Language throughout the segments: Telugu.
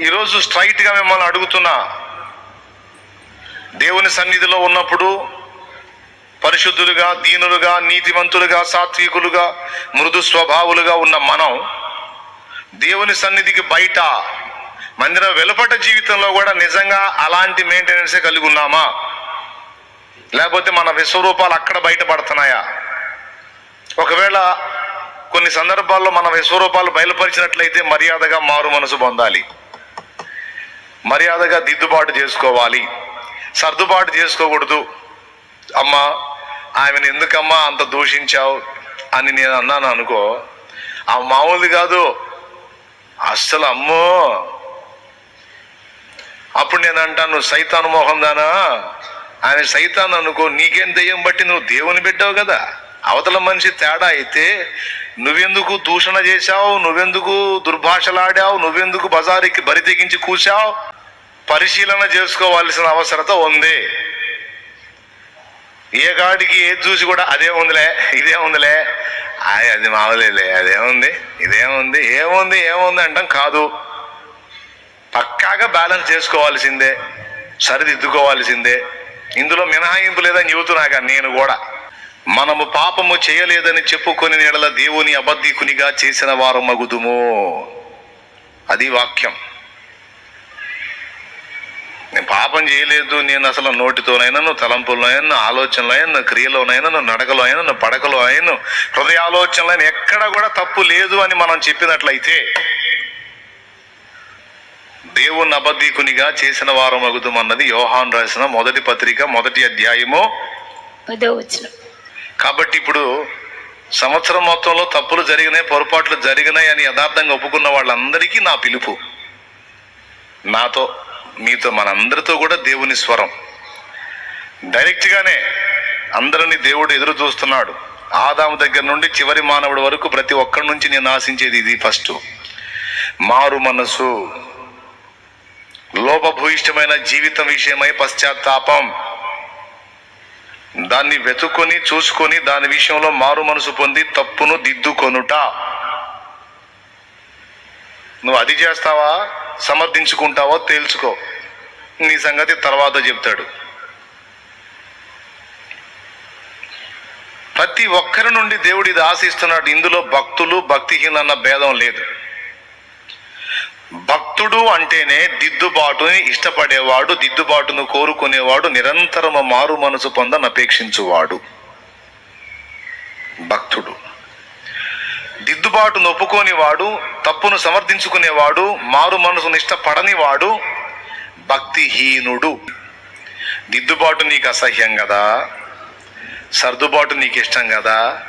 ఈరోజు స్ట్రైట్గా మిమ్మల్ని అడుగుతున్నా. దేవుని సన్నిధిలో ఉన్నప్పుడు పరిశుద్ధులుగా దీనులుగా నీతివంతులుగా సాత్వికులుగా మృదు స్వభావులుగా ఉన్న మనం దేవుని సన్నిధికి బయట మందిరం వెలుపట జీవితంలో కూడా నిజంగా అలాంటి మెయింటెనెన్సే కలిగి ఉన్నామా? లేకపోతే మన విశ్వరూపాలు అక్కడ బయటపడుతున్నాయా? ఒకవేళ కొన్ని సందర్భాల్లో మన విశ్వరూపాలు బయలుపరిచినట్లయితే మర్యాదగా మారు మనసు పొందాలి. మర్యాదగా దిద్దుబాటు చేసుకోవాలి. సర్దుబాటు చేసుకోకూడదు. అమ్మా ఆమెను ఎందుకమ్మా అంత దూషించావు అని నేను అన్నాను అనుకో ఆ మామూలుది కాదు. అస్సలు అమ్మో. అప్పుడు నేను అంటాను సైతాను మోహం దానా? ఆయన సైతాన్ అనుకో నీకేం దెయ్యం బట్టి నువ్వు దేవుని పెట్టావు కదా. అవతల మనిషి తేడా అయితే నువ్వెందుకు దూషణ చేశావు? నువ్వెందుకు దుర్భాషలాడావు? నువ్వెందుకు బజారుకి బరి తెగించి కూర్చావు పరిశీలన చేసుకోవాల్సిన అవసరత ఉంది. ఏ గాడికి ఏది చూసి కూడా అదే ఉందిలే ఇదే ఉందిలే. ఆయ్ అది మామూలేలే అదేముంది ఇదేముంది ఏముంది ఏముంది అంటాం కాదు. పక్కాగా బ్యాలెన్స్ చేసుకోవాల్సిందే సరిదిద్దుకోవాల్సిందే. ఇందులో మినహాయింపు లేదని చెబుతున్నాగా నేను కూడా. మనము పాపము చేయలేదని చెప్పుకొని నీడల దేవుని అబద్ధికునిగా చేసిన వారు మగుదుము. అది వాక్యం. నేను పాపం చేయలేదు నేను అసలు నోటితోనైనా తలంపులోనైనా నువ్వు క్రియలోనైనా నడకలో అయినా పడకలో అయినా హృదయ ఆలోచనలో ఎక్కడ కూడా తప్పు లేదు అని మనం చెప్పినట్లయితే దేవుని అబద్ధికునిగా చేసిన వారం అగుతం యోహాన్ రాసిన మొదటి పత్రిక మొదటి అధ్యాయము. పదో వచ్చిన కాబట్టి ఇప్పుడు సంవత్సరం మొత్తంలో తప్పులు జరిగినాయి పొరపాట్లు జరిగినాయి అని యథార్థంగా ఒప్పుకున్న వాళ్ళందరికీ నా పిలుపు. నాతో మీతో మనందరితో కూడా దేవుని స్వరం. డైరెక్ట్గానే అందరిని దేవుడు ఎదురు చూస్తున్నాడు. ఆదాము దగ్గర నుండి చివరి మానవుడి వరకు ప్రతి ఒక్కరి నుంచి నేను ఆశించేది ఇది ఫస్ట్. మారు మనసు. లోపభూయిష్టమైన జీవితం విషయమై పశ్చాత్తాపం. దాన్ని వెతుక్కొని చూసుకొని దాని విషయంలో మారు మనసు పొంది తప్పును దిద్దుకొనుట. నువ్వు అది చేస్తావా? సమర్థించుకుంటావో? తేల్చుకో. నీ సంగతి తర్వాత చెప్తాడు. ప్రతి ఒక్కరి నుండి దేవుడు ఇది ఆశిస్తున్నాడు. ఇందులో భక్తులు భక్తిహీనన్న భేదం లేదు. భక్తుడు అంటేనే దిద్దుబాటుని ఇష్టపడేవాడు దిద్దుబాటును కోరుకునేవాడు నిరంతరము మారు మనసు పొందని అపేక్షించువాడు. భక్తుడు. దిద్దుబాటును ఒప్పుకోనివాడు తప్పును సమర్థించుకునేవాడు మారు మనసును ఇష్టపడని వాడు భక్తిహీనుడు. దిద్దుబాటు నీకు అసహ్యం కదా సర్దుబాటు నీకు ఇష్టం కదా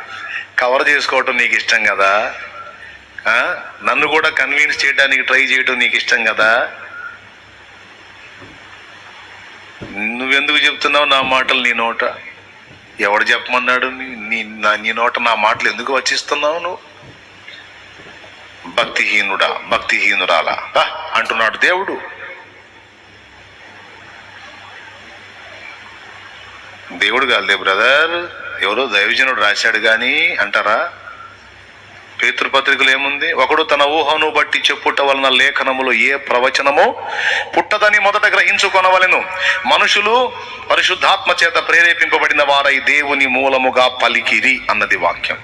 కవర్ చేసుకోవటం నీకు ఇష్టం కదా నన్ను కూడా కన్విన్స్ చేయడానికి ట్రై చేయటం నీకు ఇష్టం కదా? నువ్వెందుకు చెప్తున్నావు నా మాటలు నీ నోట? ఎవడు చెప్పమన్నాడు నీ- నీ నా నీ నోట నా మాటలు ఎందుకు వచ్చిస్తున్నావు నువ్వు? భక్తిహీనుడా భక్తిహీనురాలా. అంటున్నాడు దేవుడు. దేవుడు కాదులే బ్రదర్. ఎవరో దైవజనుడు రాశాడు కానీ అంటారా? పేతృపత్రికలు ఏముంది? ఒకడు తన ఊహను బట్టి చెప్పుట వలన లేఖనములు ఏ ప్రవచనమో పుట్టదని మొదట గ్రహించుకొనవలెను. మనుషులు పరిశుద్ధాత్మ చేత ప్రేరేపింపబడిన వారై దేవుని మూలముగా పలికిరి అన్నది వాక్యం.